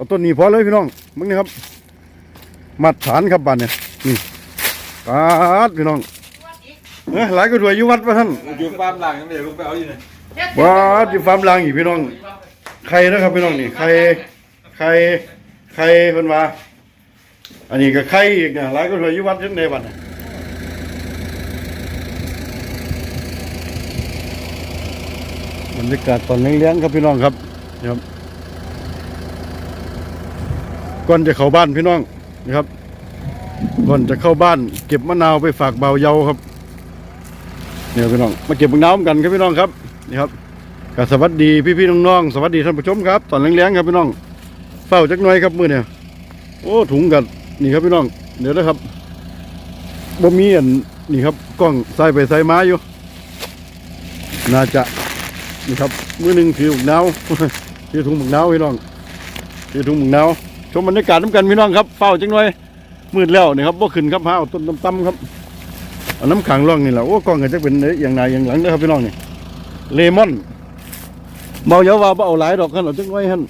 เอาต้นนี้พอเลยพี่น้องมึงนี่ครับมัดฐานครับบันเนี่ยนี่ปาดพี่น้องเอ้ยหลายก็ถวยอยู่วัดวะท่านอยู่ฟาร์มหลังนั่นเดี๋ยวลุงไปเอาอยู่ไหนวัดอยู่ฟาร์มลางอีกพี่น้องใครนะครับพี่น้องนี่ใครใครใครเพิ่นว่าอันนี้ก็ใครอีกนะหลายก็ถวยอยู่วัดจังไดบัดน่ะบรรยากาศตอนเลี้ยงๆครับพี่น้องครับนะครับ ก่อนจะเข้าบ้านพี่น้องนะครับก่อนจะเข้าบ้าน เก็บมะนาวไปฝากเบาเยาครับเนี่ยพี่น้องมาเก็บมะนาวกันครับพี่น้องครับนี่ครับก็สวัสดีพี่ๆน้องๆสวัสดีท่านผู้ชมครับ ตอนเลี้ยงๆครับพี่น้องเฝ้าจักหน่อยครับมือเนี่ยโอ้ถุงกันนี่ครับพี่น้อง เดี๋ยวนะครับบ่มีอันนี่ครับกล้องใส่ไปใส่มาอยู่ น่าจะนี่ครับมือหนึ่งถือหมกนาวถือถุงหมกนาวพี่น้องถือถุงหมกนาว ชมบรรยากาศน้ำกันพี่น้องครับเฝ้าจังหน่อยมืดแล้วนี่ครับบ่ขึ้นครับห้าเอาต้นต่ำๆครับเอาน้ำขังร่องนี่แหละโอ้กล้องก็จะเป็นอย่างไรอย่างหลังเด้อครับพี่น้องนี่เลมอนเบาเยาว่าเอาหลายดอกกันเอาจังไว้หั่น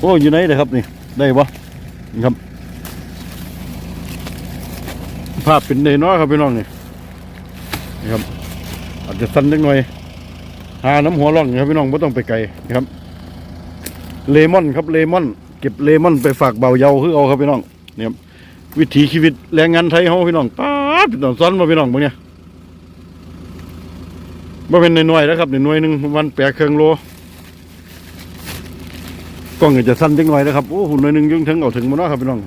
โอ้อยู่ไหนเด้อครับนี่ได้บ่นี่ครับ ภาพเป็นเดน้อยครับพี่น้องนี่นี่ครับ อาจจะสั้นจังหน่อยหาน้ำหัวร่องนี่ครับพี่น้องไม่ต้องไปไกลนะครับ เลมอนครับเลมอน เก็บเลมอนไปฝากเบาเยาคือเอาครับพี่น้องเนี่ยวิถีชีวิตแรงงานไทยเฮาพี่น้องป๊าพี่น้องซ้อนมาพี่น้องพวกเนี้ยบ่เป็นหน่วยๆนะครับหน่วยหนึ่งวันแปดเครื่องโลกล้องก็จะสั้นจังหน่อยนะครับโอ้หุ่นหน่วยหนึ่งยังถึงเอาถึงมาเนาะครับพี่น้อง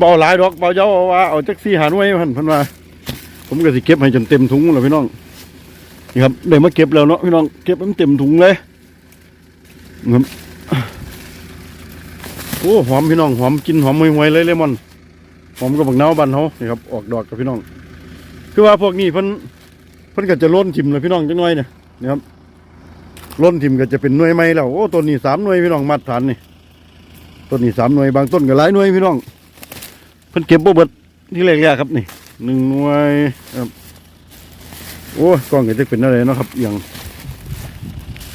บ่เอาหลายดอกเบาเยาเอาว่าเอาจักซี่หาหน่วยพันพันว่าผมก็สิเก็บให้จนเต็มถุงแล้วพี่น้องนี่ครับได้มาเก็บแล้วเนาะพี่น้องเก็บให้มันเต็มถุงเลย ครับโอ้หอมพี่น้องหอมกินหอมห่วยๆเลยเลมอนหอมกับบักเนาบันเขานี่ครับออกดอกกับพี่น้อง คือว่าพวกนี้เพิ่นเพิ่นก็จะล้นทิมเลยพี่น้องจังน้อยเนี่ยนะครับล้นทิมก็จะเป็นหน่วยไม้แล้วโอ้ต้นนี้สามหน่วยพี่น้องมาตรฐานนี่ต้นนี้สามหน่วยบางต้นก็หลายหน่วยพี่น้อง เพิ่นเก็บบ่เบิดที่แรกๆครับนี่หนึ่งหน่วยครับโอ้กล้องก็จะเป็นอะไรเนาะครับอย่าง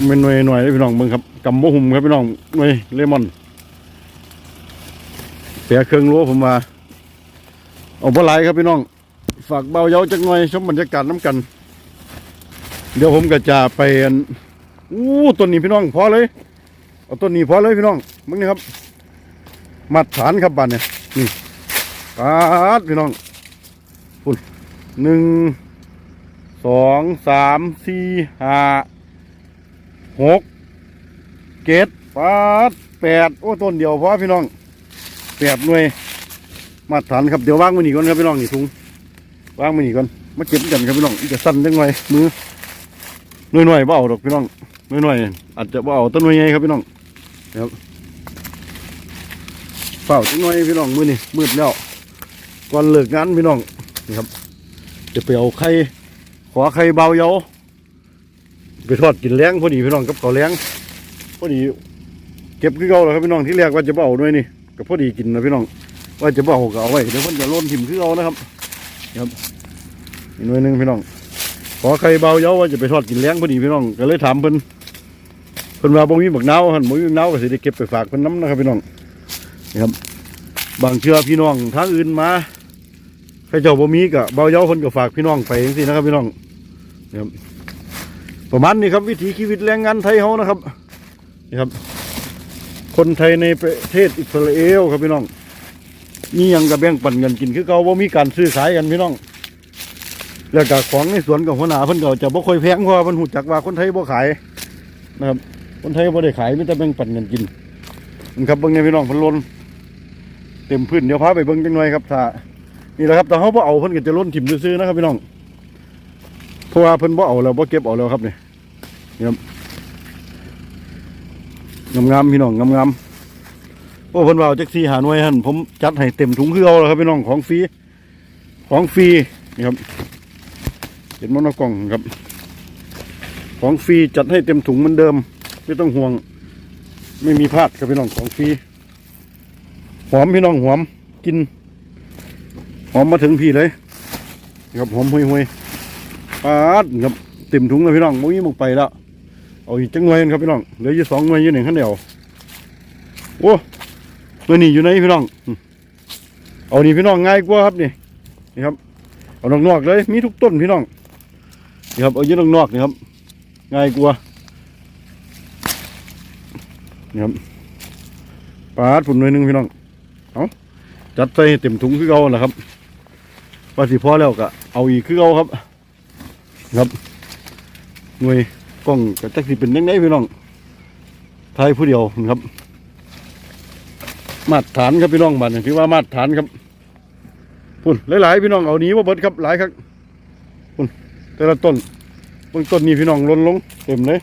เป็นหน่วยหน่วยเลยพี่น้องเบิ่งครับกำบ่หุ่มครับพี่น้องหน่วยเลมอนเสียเครื่องรั้วผมมาเอาปลาไหลายครับพี่น้อง ฝากเบาเยาจักหน่อยชมบรรยากาศน้ำกัน เดี๋ยวผมก็จะไปอู้ต้นนี้พี่น้องพอเลยเอาต้นนี้พอเลยพี่น้องมึงนี่ครับมัดฐานครับบันเนี่ยนี่ปาดพี่น้องพุ่นหนึ่งสองสามสี่ห้า หกเจ็ดปาดแปดโอ้ต้นเดียวพอพี่น้องแปดหน่วย มาตรฐานครับเดี๋ยวว่างมือหนีก่อนครับพี่น้องนี่ถุงว่างมือหนีก่อนมาเก็บกันครับพี่น้องจะสั้นจังไงมือหน่วยหน่วยเบาดอกพี่น้องหน่วยหน่อยอาจจะเบาต้นหน่วยใหญ่ครับพี่น้องครับเฝ้าจังหน่อยพี่น้องมือนี่มืดแล้วก่อนเลิกงานพี่น้องนี่ครับจะไปเอาไข่ขอไข่เบาเยา ไปทอดกินแล้งพอดีพี่น้องกับข้าแล้งพอดี เก็บคือเก่าแล้วครับพี่น้องที่แรกว่าจะเบาด้วยนี่ก็พอดีกินนะพี่น้อง ว่าจะเบาก็เอาไว้เดี๋ยวเพิ่นจะล่นถิ่มคือเก่านะครับนะครับอีกหน่วยหนึงพี่น้องขอใครเบาเยาว่าจะไปทอดกินเล้งพอดีพี่น้องก็เลยถามเพิ่นเพิ่นว่าบ่มีบักนาวหันบ่มีบักนาวก็สิได้เก็บไปฝากเพิ่นน้ำนะครับพี่น้องนี่ครับ บางเชื่อพี่น้องทางอื่นมาใครเจ้าบ่มีก็เบาเยาเพิ่นก็ฝากพี่น้องไปจังซี่นะครับพี่น้องนี่ครับ ประมาณนี้ครับวิถีชีวิตแรงงานไทยเฮานะครับนี่ครับ คนไทยในประเทศอิสราเอลครับพี่น้องมีหยังกับแบ่งปันกันกินคือเก่าว่ามีการซื้อขายกันพี่น้อง แล้วก็ของในสวนกับหัวหน้าเพิ่นก็จะบ่ค่อยแพงเพราะว่าเพิ่นหูจักว่าคนไทยบ่ขายนะครับ คนไทยบ่ได้ขายมีแต่แบ่งปันกันกินนี่ครับเบิ่งในพี่น้องเพิ่นล้นเต็มพื้นเดี๋ยวพาไปเบิ่งจังหน่อยครับถ้านี่แหละครับแต่เฮาบ่เอาเพิ่นก็จะล้นถิ่มซื่อๆนะครับพี่น้อง เพราะว่าเพิ่นบ่เอาแล้วบ่เก็บเอาแล้วครับนี่นี่ครับงามๆพี่น้องงามๆโอ้เพิ่นว่าเจักซี่หาหน่วยหั่นผมจัดให้เต็มถุงคือเอาแล้วครับพี่น้องของฟรีของฟรีนี่ครับเห็นมันกล่องครับ ของฟรีจัดให้เต็มถุงเหมือนเดิม ไม่ต้องห่วง ไม่มีพลาดครับพี่น้องของฟรีหอมพี่น้องหอมกิน หอมมาถึงพี่เลยนะครับหอมห่วยๆ ปาดครับเต็มถุงเลยพี่น้องมุ้ยมุกไปแล้วเอาอีกจังหน่วยครับพี่น้องเหลืออยู่สองหน่วยอยู่หนึ่งขั้นเดียวโอ้หน่วนี้อยู่ไหนพี่น้องเอานี่พี่น้องง่ายกว่าครับนี่นี่ครับเอานอกๆเลยมีทุกต้นพี่น้องนี่ครับเอาอยืดนอกๆนี่ครับง่ายกว่านี่ครับปาดผุนหน่วยหนึ่งพี่น้องเอาจัดใส่เต็มถุงคือเก่าแหละครับว่าสิพอแล้วก็เอาอีกคือเก่าครับ ครับหน่วยกล้องก็จักสิเป็นยังไงพี่น้องไทยผู้เดียวครับ มาตรฐานครับพี่น้องบ้านนี่ถือว่ามาตรฐานครับพุ่นหลายๆพี่น้องเอาหนี้ว่าเบิดครับหลายครับพุ่นแต่ละต้นบื้องต้นนี้พี่น้องล้นลงเต็มเลย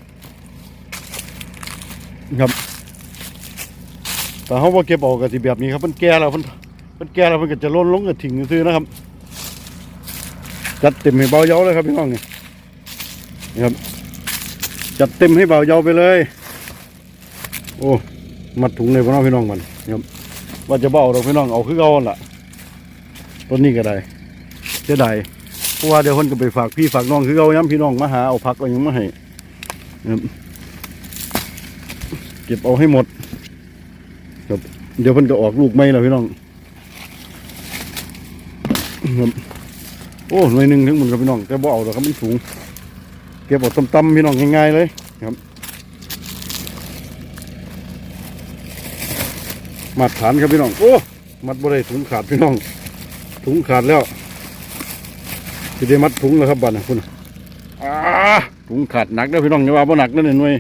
ครับแต่เขาว่าเก็บออกกับสิแบบนี้ครับมันแก่แล้วมันมันแก่แล้วมันก็จะล้นลงกับถิ่งซื้อนะครับ จัดเต็มให้เบาเยาเลยครับพี่น้องเนี่ย นี่ครับ จัดเต็มให้เบาเยาไปเลย โอ้มัดถุงเลยพี่น้องพี่น้องมันนี่ครับ ว่าจะเบาเราพี่น้องเอาคือเอาหั่นล่ะต้นนี้ก็ได้เสียดายเพราะว่าเดี๋ยวคนก็ไปฝากพี่ฝากน้องคือเอาย้ำพี่น้องมาหาเอาพักเอาหยังมาให้นะครับเก็บเอาให้หมดครับเดี๋ยวเพิ่นก็ออกลูกไม่แล้วพี่น้องครับโอ้หน่วยหนึ่งถึงหมันครับพี่น้องแต่บ่เอาหรอกครับมันสูง เก็บเอาต่ำๆพี่น้องง่ายๆเลยครับ มาตรฐานครับพี่น้อง โอ้มัดบ่ได้ถุงขาดพี่น้อง ถุงขาดแล้วจะได้มัดถุงแล้วครับบัดนะคุณอ่าถุงขาดหนักแล้วพี่น้องอย่าว่าบ่หนักนั่นหน่วย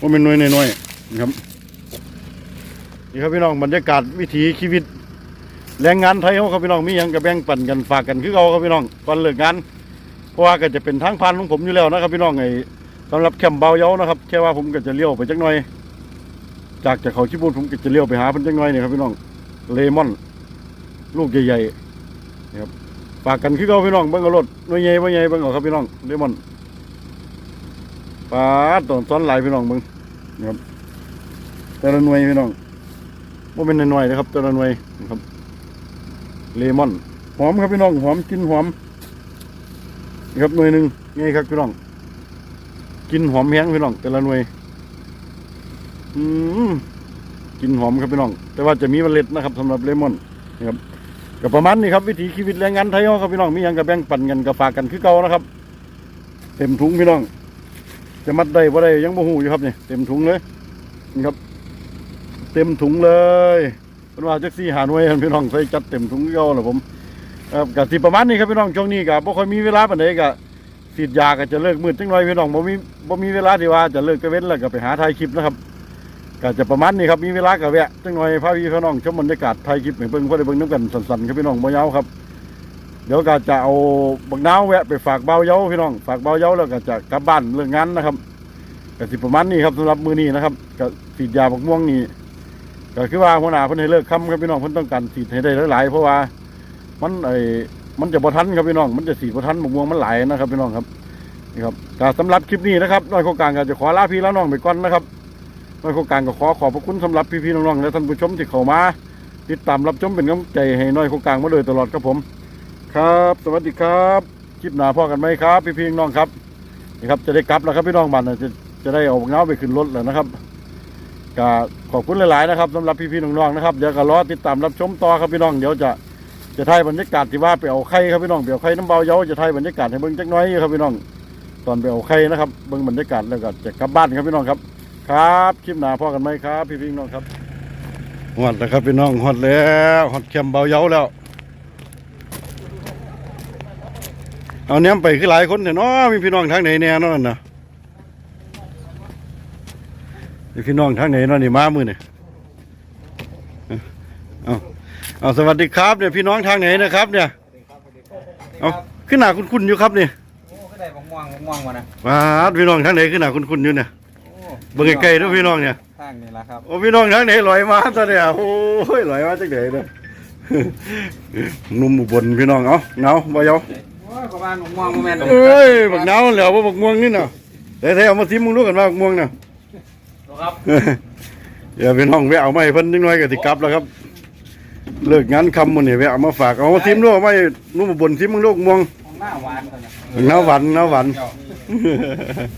ว่าเป็นหน่วยน้อยๆนะครับนี่ครับพี่น้องบรรยากาศวิถีชีวิต แรงงานไทยเขาครับพี่น้องมีหยังกับแบ่งปันกันฝากกันคือเขาครับพี่น้องก่อนเลิกงาน เพราะว่าก็จะเป็นทางผ่านของผมอยู่แล้วนะครับพี่น้องไอ้สำหรับแคมป์เบาเยานะครับแค่ว่าผมก็จะเลี้ยวไปจักหน่อย จากจากเขาชิบูนผมก็จะเลี้ยวไปหาเพิ่นจักหน่อยนี่ครับพี่น้องเลมอน ลูกใหญ่ๆนะครับฝากกันคือเขาพี่น้องเบิ่งเอารถหน่วยใหญ่บ่ใหญ่เบิ่งเอาครับพี่น้องเลมอนปลาตอนซ้อนหลายพี่น้องเบิ่งนะครับแต่ละหน่วยพี่น้องบ่าเป็นหน่วยนะครับแต่ละหน่วยนะครับเลมอนหอมครับพี่น้องหอมกินหอม นี่ครับหน่วยหนึ่งนี่ครับพี่น้อง กินหอมแห้งพี่น้อง แต่ละหน่วย อืมกินหอมครับพี่น้อง แต่ว่าจะมีเมล็ดนะครับสำหรับเลมอนนะครับก็ประมาณนี้ครับวิถีชีวิตแรงงานไทยเราครับพี่น้องมีหยังกับแบ่งปันกันกับฝากกันคือเก่านะครับ เต็มถุงพี่น้อง จะมัดได้บ่ได้ยังบ่หูอยู่ครับเนี่ยเต็มถุงเลยนี่ครับ เต็มถุงเลยเป็นว่าจักซี่หาหน่วยครับพี่น้องใส่จัดเต็มถุงเก่าแหละผม ครับกับสิประมาณนี้ครับพี่น้องช่วงนี้ก็บ่ค่อยมีเวลาปานใดก็ฉีดยาก็จะเลิกมืดจังหน่อยพี่น้องบ่มีบ่มีเวลาที่ว่าจะเลิกก็เว้นแล้วก็ไปหาถ่ายคลิปนะครับก็จะประมาณนี้ครับมีเวลาก็แวะจังหน่อยพาพี่พี่น้องชมบรรยากาศถ่ายคลิปให้เบิ่งพอได้เบิ่งนํกันสั้นๆครับพี่น้องบ่ยาวครับเดี๋ยวก็จะเอาบักนาวแวะไปฝากเบาเย้าพี่น้อง ฝากเบาเย้าแล้วก็จะกลับบ้านเรื่องงานนะครับก็สิประมาณนี้ครับสำหรับมือนี้นะครับก็ฉีดยาบักม่วงนี่ก็คือว่าหัวหน้าเพิ่นให้เลิกคำครับพี่น้องเพิ่นต้องการสีดให้ได้หลายๆเพราะว่า มันไอ้มันจะบ่ทันครับพี่น้อง มันจะสีบ่ทันบกม่วงมันไหลนะครับพี่น้องครับนี่ครับก็สำหรับคลิปนี้นะครับน้อยโครงการก็จะขอลาพี่แล้วน้องไปก่อนนะครับน้อยโครงการก็ขอขอบพระคุณสำหรับพี่ๆน้องๆและท่านผู้ชมที่เข้ามาติดตามรับชมเป็นกำลังใจให้น้อยโครงการมาโดยตลอดครับผม ครับ สวัสดีครับคลิปหน้าพ่อกันไหมครับ พี่ๆน้องครับนี่ครับจะได้กลับแล้วครับพี่น้องบ้านจะจะได้เอาบักเงาไปขึ้นรถแล้วนะครับก็ขอบคุณหลายๆนะครับสำหรับพี่ๆน้องๆนะครับเดี๋ยวก็รอติดตามรับชมต่อครับพี่น้องเดี๋ยวจะ จะถ่ายบรรยากาศที่ว่าไปเอาไข่ครับพี่น้องไปเอาไข่น้ำเบาเยาจะถ่ายบรรยากาศให้เบิ่งจักน้อยครับพี่น้อง ตอนไปเอาไข่นะครับเบิ่งบรรยากาศแล้วก็จะกลับบ้านครับพี่น้องครับ ครับคลิปหน้าพ่อกันไหมครับ พี่ๆน้องครับฮอดแล้วครับพี่น้องฮอดแล้วฮอดแคมเบาเยาแล้ว เอาเนี้ยไปคือหลายคนเถอะเนาะมีพี่น้องทางไหนแน่นอนนะมีพี่น้องทางไหนนาะนี่มามือนี่ เอาเอาสวัสดีครับเนี่ยพี่น้องทางไหนนะครับ เนี่ยเอาขึ้นหน้าคุณคุณอยู่ครับนี่โอ้ก็ได้มะม่วงมะม่วงมานะว้าดพี่น้องทางไหนขึ้นหน้าคุณคุณอยู่เนี่ยโอ้เบิ่งไกลๆด้วยพี่น้องเนี่ยทางนี่ละครับโอ้พี่น้องทางไหนลอยมาซะเนี่ยโอ้ยลอยมาจากไหนเนี่ยหนุ่มอุบลพี่น้องเอาเงาบ่เยาโอ้ยประมาณมะม่วงมะแม่นเอ้ยบักเงาแล้วบ่บักม่วงนี่น่ะแต่ๆเอามาซิมมึงรู้กันว่าบักม่วงน่ะครับเดี๋ยวพี่น้องแวะเอามาให้เพิ่นนิดหน่อยก็สิกลับแล้วครับ เลิกงานคำมื้อนี้แวะเอามาฝากเอามาซิมด้วยเอามาให้นุ่มบนซิมมึงลูกม่วงของหน้าหวานกันนะน้าหวานน้าหวาน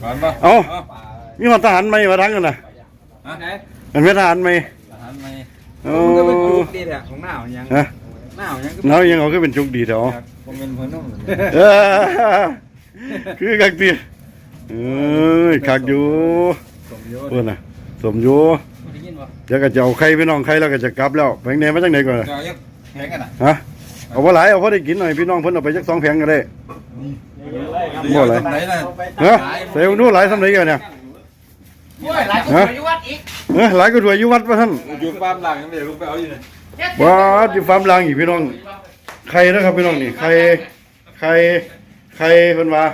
หวานปะเอาปลามีหอทหารไหมมาทั้งกันนะฮะไหนมันเป็นทหารไหมทหารไหมโอ้มันก็เป็นจุกดีแท้ของหน้ามันยังฮะหน้ามันยังก็แล้วยังเอาก็เป็นจุกดีเถอะผมเป็นเพื่อนนุ่มเออคือกักตีเอ้ยคักอยู่สมยศเพื่อนน่ะสมอยู่ ได้ยินป่ะเดี๋ยวก็จะเอาไข่พี่น้องไข่แล้วก็จะกลับแล้วแผงไหนมาจากไหนก่อนน่ะเดี๋ยวยังแข่งกันอะฮะเอาพอหลายเอาพอได้กินหน่อยพี่น้องเพิ่นเอาไปจักสองแผงก็ได้ บ่อะไรไหนล่ะฮะใส่นู่นหลายสำเร็จกันเนี่ยโอ้ยหลายคนฮะไปอยู่วัดอีกเออหลายก็ถวยอยู่วัดว่าท่านอยู่ฟาร์มหลังยังไม่ได้ลูกไปเอาอยู่เลยวัดอยู่ฟาร์มลางอีกพี่น้องไข่นะครับพี่น้องนี่ไข่ไข่ไข่เพิ่นว่า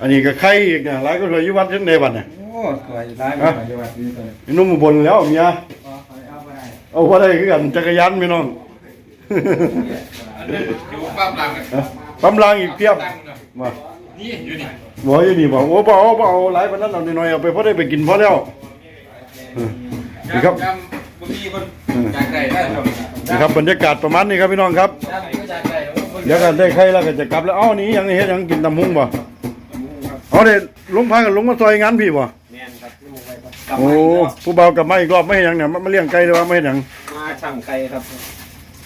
อันนี้ก็ไข่อีกเนี่ยหลายก็ถวยอยู่วัดจังไดบัดเนี่ย โอ้ สวยหลายคนไปอยู่วัดนี่ตัวนี้นุ่มอุบนแล้วเมียเอาไปเอาพอได้คือกันจักรยานพี่น้องอยู่ฟาร์มลังฮะฟาร์มลางอีกเพียบมานี่อยู่นี่บ่อยู่นี่บ่โอ้บ่เอาบ่เอาหลายปานนั้นเอาหน่อยๆเอาไปพอได้ไปกินพอแล้วนี่ครับนี่ครับบรรยากาศประมาณนี้ครับพี่น้องครับเดี๋ยวก็ได้ไข่แล้วก็จะกลับแล้วเอ้านี่ยังเฮ็ดยังกินตำหุงบ่เอาเด้ลงพากันลุงมาซอยงานพี่บ่ แมนครับลูกไปครับโอ้ผู้เบากลับมาอีกรอบไม่เฮ็ดหยังเนี่ยมามาเลี้ยงไก่หรือว่าไม่เฮ็ดหยังมาสั่งไก่ครับ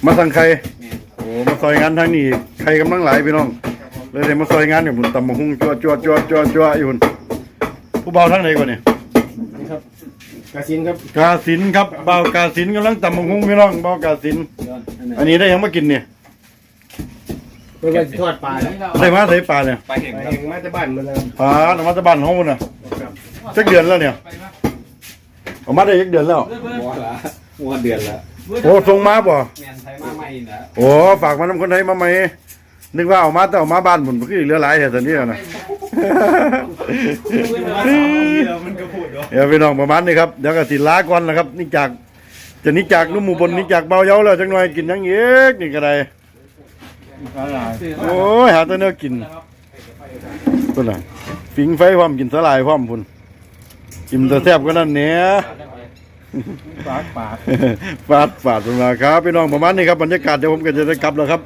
มาสั่งไข่แมนโอ้มาซอยงานทางนี้ไข่กำลังหลายพี่น้องเลยได้มาซอยงานเนี่ยผมตำหุงจั่วจั่วจั่วจั่วจั่วอยู่พุ่นผู้เบาทางไหนก่อนเนี่ยกระสินครับกาสินครับเบากาสินกำลังตำหุงพี่น้องเบากาสินอันนี้ได้หยังมากินเนี่ยเพื่อทอดปลาเนี่ยได้มาใส่ปลาเนี่ยไปเห็นไปครับเองมาจากบ้านมาแล้วปลาธรรมะบ้านเฮาพุ่นน่ะ สักเดือนแล้วเนี่ยเอามาได้อีกเดือนแล้ว หัวละหัวเดือนละโอ้ส่งมาบ่แมนไทยมาใหม่นะโอ้ฝากมานำคนไทยมาไหมนึกว่าเอามาแต่เอามาบ้านผมคือเหลือหลายแต่ตอนนี้นะมันก็พูดด้วยเดี๋ยวพี่น้องประมาณนี้ครับเดี๋ยวก็สิลาก่อนนะครับนี่จากจะนี่จากนุ่มหมู่บนนี่จากเบาเยาแล้วจังหน่อยกินหยังเอกนี่ก็ได้โอ้ยหาแต่เนื้อกินพุ่นน่ะฟิงไฟพร้อมกินสลายพร้อมพุ่น กินแต่แซ่บก็นั่นเนี้ยปากปากฟาดฟาดลงมาครับพี่น้องประมาณนี้ครับบรรยากาศเดี๋ยวผมก็จะได้กลับแล้วครับ